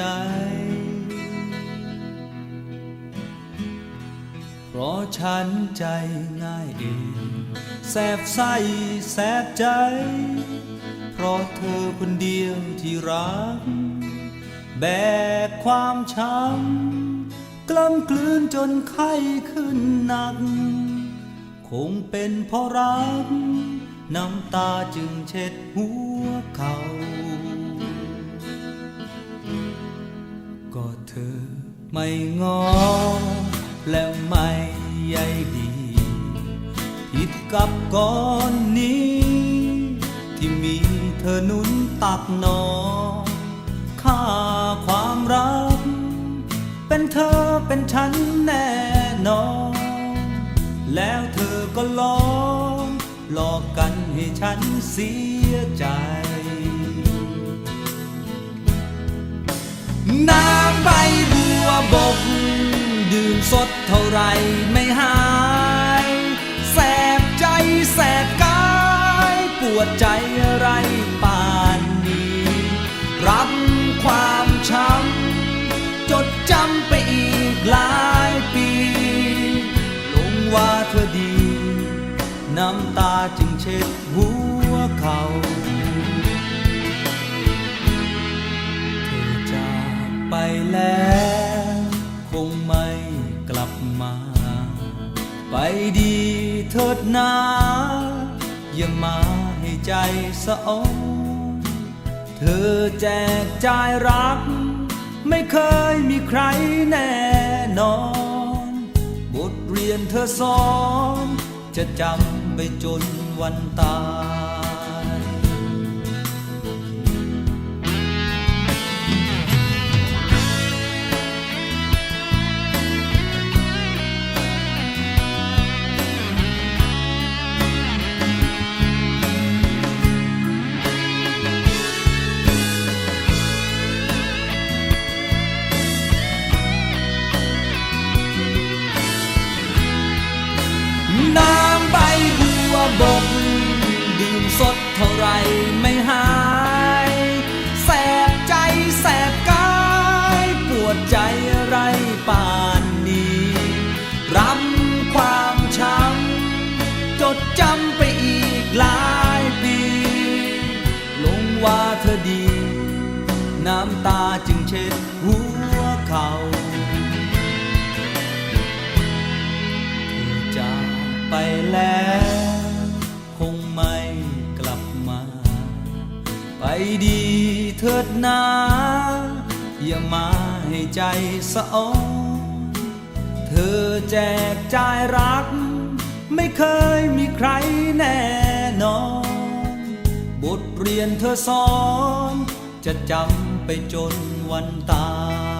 จ เพราะฉันใจง่ายเองแสบใสแสบใจ เพราะเธอคนเดียวที่รัก แบกความช้ำกล้ำกลืนจนไข้ขึ้นหนัก คงเป็นเพราะรัก น้ำตาจึงเช็ดหัวเข่า ก็เธอไม่งอ และไม่ใยดี ผิดกับก่อนนี้ ที่มีเธอหนุนตักนอค่าความรัก เป็นเธอเป็นฉันแน่นอน แล้วเธอก็หลอกหลอกกันให้ฉันเสียใจน้ สดเท่าไรไม่หายแสบใจแสบกายปวดใจอะไรป่านนี้ รับความช้ำจดจำไปอีกหลายปี ลงว่าเธอดี น้ำตาจึงเช็ดหัวเขาเธอจากไปแล้ว คงไม่ มา ไปดีเถิดนา อย่ามาให้ใจสะอ้อนเธอแจกจ่ายรัก ไม่เคยมีใครแน่นอน บทเรียนเธอสอน จะจำไปจนวันตาย เท่าไรไม่หายแสบใจแสบกายปวดใจอะไรป่านนี้รับความช้ำจดจำไปอีกหลายปีลงว่าเธอดี น้ำตาจึงเช็ดหัวเขาจากไปแล้ว คงไม่ ดีเถิดนา อย่ามาให้ใจสะอ้อนเธอแจกจ่ายรัก ไม่เคยมีใครแน่นอน บทเรียนเธอสอน จะจำไปจนวันตาย